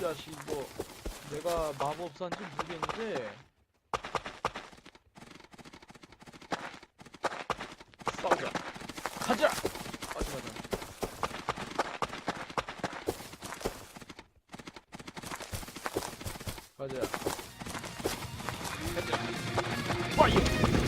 자식 이거 내가 마법사인지 모르겠는데. 싸우자. 가자! 가자 가자 가자. 가자. 파이어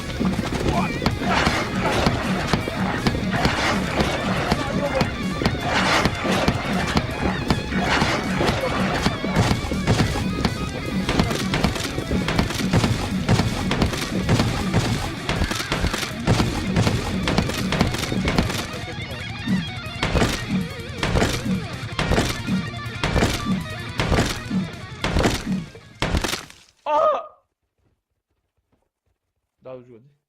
da ajuda.